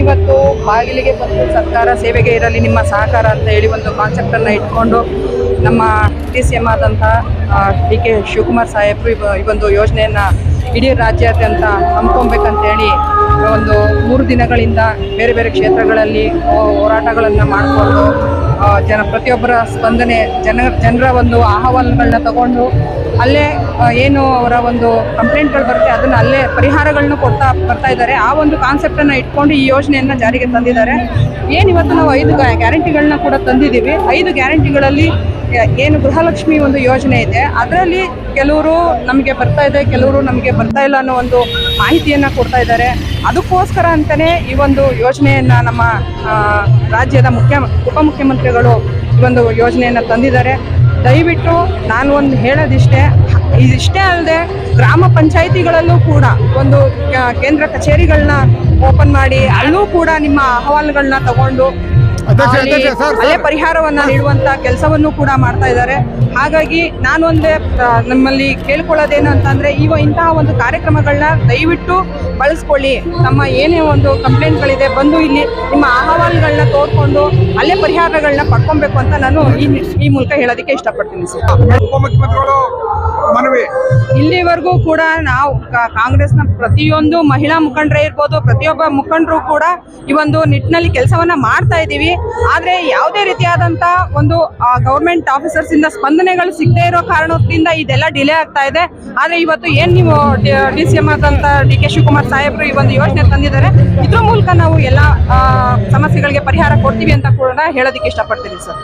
ಇವತ್ತು ಬಾಗಿಲಿಗೆ ಬಂದು ಸರ್ಕಾರ ಸೇವೆಗೆ ಇರಲಿ, ನಿಮ್ಮ ಸಹಕಾರ ಅಂತ ಹೇಳಿ ಒಂದು ಕಾನ್ಸೆಪ್ಟನ್ನು ಇಟ್ಕೊಂಡು ನಮ್ಮ ಡಿ ಸಿ ಎಂ ಆದಂಥ ಡಿ ಕೆ ಶಿವಕುಮಾರ್ ಸಾಹೇಬರು ಈ ಒಂದು ಯೋಜನೆಯನ್ನು ಇಡೀ ರಾಜ್ಯಾದ್ಯಂತ ಹಮ್ಮಿಕೊಬೇಕಂತ ಹೇಳಿ ಒಂದು ಮೂರು ದಿನಗಳಿಂದ ಬೇರೆ ಬೇರೆ ಕ್ಷೇತ್ರಗಳಲ್ಲಿ ಹೋರಾಟಗಳನ್ನು ಮಾಡಿಕೊಂಡು ಜನ ಪ್ರತಿಯೊಬ್ಬರ ಸ್ಪಂದನೆ, ಜನ, ಜನರ ಒಂದು ಅಹವಾಲುಗಳನ್ನ ತಗೊಂಡು ಅಲ್ಲೇ ಏನು ಅವರ ಒಂದು ಕಂಪ್ಲೇಂಟ್ಗಳು ಬರುತ್ತೆ, ಅದನ್ನು ಅಲ್ಲೇ ಪರಿಹಾರಗಳನ್ನು ಕೊಡ್ತಾ ಬರ್ತಾ ಇದ್ದಾರೆ. ಆ ಒಂದು ಕಾನ್ಸೆಪ್ಟನ್ನು ಇಟ್ಕೊಂಡು ಈ ಯೋಜನೆಯನ್ನು ಜಾರಿಗೆ ತಂದಿದ್ದಾರೆ. ಏನು ಇವತ್ತು ನಾವು ಐದು ಗ್ಯಾರಂಟಿಗಳನ್ನ ಕೂಡ ತಂದಿದ್ದೀವಿ. ಐದು ಗ್ಯಾರಂಟಿಗಳಲ್ಲಿ ಏನು ಗೃಹಲಕ್ಷ್ಮಿ ಒಂದು ಯೋಜನೆ ಇದೆ. ಅದರಲ್ಲಿ ಕೆಲವರು ನಮಗೆ ಬರ್ತಾ ಇದೆ, ಕೆಲವರು ನಮಗೆ ಬರ್ತಾ ಇಲ್ಲ ಅನ್ನೋ ಒಂದು ಮಾಹಿತಿಯನ್ನು ಕೊಡ್ತಾ ಇದ್ದಾರೆ. ಅದಕ್ಕೋಸ್ಕರ ಅಂತಲೇ ಈ ಒಂದು ಯೋಜನೆಯನ್ನು ನಮ್ಮ ರಾಜ್ಯದ ಮುಖ್ಯ ಉಪಮುಖ್ಯಮಂತ್ರಿಗಳು ಈ ಒಂದು ಯೋಜನೆಯನ್ನು ತಂದಿದ್ದಾರೆ. ದಯವಿಟ್ಟು ನಾನು ಒಂದು ಹೇಳೋದಿಷ್ಟೇ, ಇದಿಷ್ಟೇ ಅಲ್ಲದೆ ಗ್ರಾಮ ಪಂಚಾಯಿತಿಗಳಲ್ಲೂ ಕೂಡ ಒಂದು ಕೇಂದ್ರ ಕಚೇರಿಗಳನ್ನ ಓಪನ್ ಮಾಡಿ ಅಲ್ಲೂ ಕೂಡ ನಿಮ್ಮ ಅಹವಾಲುಗಳನ್ನ ತಗೊಂಡು ಅಲ್ಲಿ- ಪರಿಹಾರವನ್ನ ನೀಡುವಂತ ಕೆಲಸವನ್ನು ಕೂಡ ಮಾಡ್ತಾ ಇದ್ದಾರೆ. ಹಾಗಾಗಿ ನಾನೊಂದೇ ನಮ್ಮಲ್ಲಿ ಕೇಳ್ಕೊಳ್ಳೋದೇನು ಅಂತಂದ್ರೆ ಈಗ ಇಂತಹ ಒಂದು ಕಾರ್ಯಕ್ರಮಗಳನ್ನ ದಯವಿಟ್ಟು ಬಳಸ್ಕೊಳ್ಳಿ. ನಮ್ಮ ಏನೇ ಒಂದು ಕಂಪ್ಲೇಂಟ್ಗಳಿದೆ ಬಂದು ಇಲ್ಲಿ ನಿಮ್ಮ ಅಹವಾಲುಗಳನ್ನ ತೋರ್ಕೊಂಡು ಅಲ್ಲೇ ಪರಿಹಾರಗಳನ್ನ ಪಡ್ಕೊಬೇಕು ಅಂತ ನಾನು ಈ ಈ ಮೂಲಕ ಹೇಳೋದಕ್ಕೆ ಇಷ್ಟಪಡ್ತೀನಿ ಸರ್. ಉಪಮುಖ್ಯಮಂತ್ರಿಗಳು ಮನವಿ? ಇಲ್ಲಿವರೆಗೂ ಕೂಡ ನಾವು ಕಾಂಗ್ರೆಸ್ನ ಪ್ರತಿಯೊಂದು ಮಹಿಳಾ ಮುಖಂಡರೇ ಇರ್ಬೋದು, ಪ್ರತಿಯೊಬ್ಬ ಮುಖಂಡರು ಕೂಡ ಈ ಒಂದು ನಿಟ್ಟಿನಲ್ಲಿ ಕೆಲಸವನ್ನ ಮಾಡ್ತಾ ಇದ್ದೀವಿ. ಆದ್ರೆ ಯಾವುದೇ ರೀತಿಯಾದಂತಹ ಒಂದು ಗೌರ್ಮೆಂಟ್ ಆಫೀಸರ್ಸ್ ಇಂದ ಸ್ಪಂದನೆಗಳು ಸಿಗದೇ ಇರೋ ಕಾರಣದಿಂದ ಇದೆಲ್ಲ ಡಿಲೇ ಆಗ್ತಾ ಇದೆ. ಆದ್ರೆ ಇವತ್ತು ಏನ್ ನೀವು, ಡಿ ಸಿ ಎಂ ಆದಂತ ಡಿ ಕೆ ಶಿವಕುಮಾರ್ ಸಾಹೇಬರು ಈ ಒಂದು ಯೋಜನೆ ತಂದಿದ್ದಾರೆ, ಇದ್ರ ಮೂಲಕ ನಾವು ಎಲ್ಲ ಸಮಸ್ಯೆಗಳಿಗೆ ಪರಿಹಾರ ಕೊಡ್ತೀವಿ ಅಂತ ಕೂಡ ಹೇಳೋದಕ್ಕೆ ಇಷ್ಟಪಡ್ತೀನಿ ಸರ್.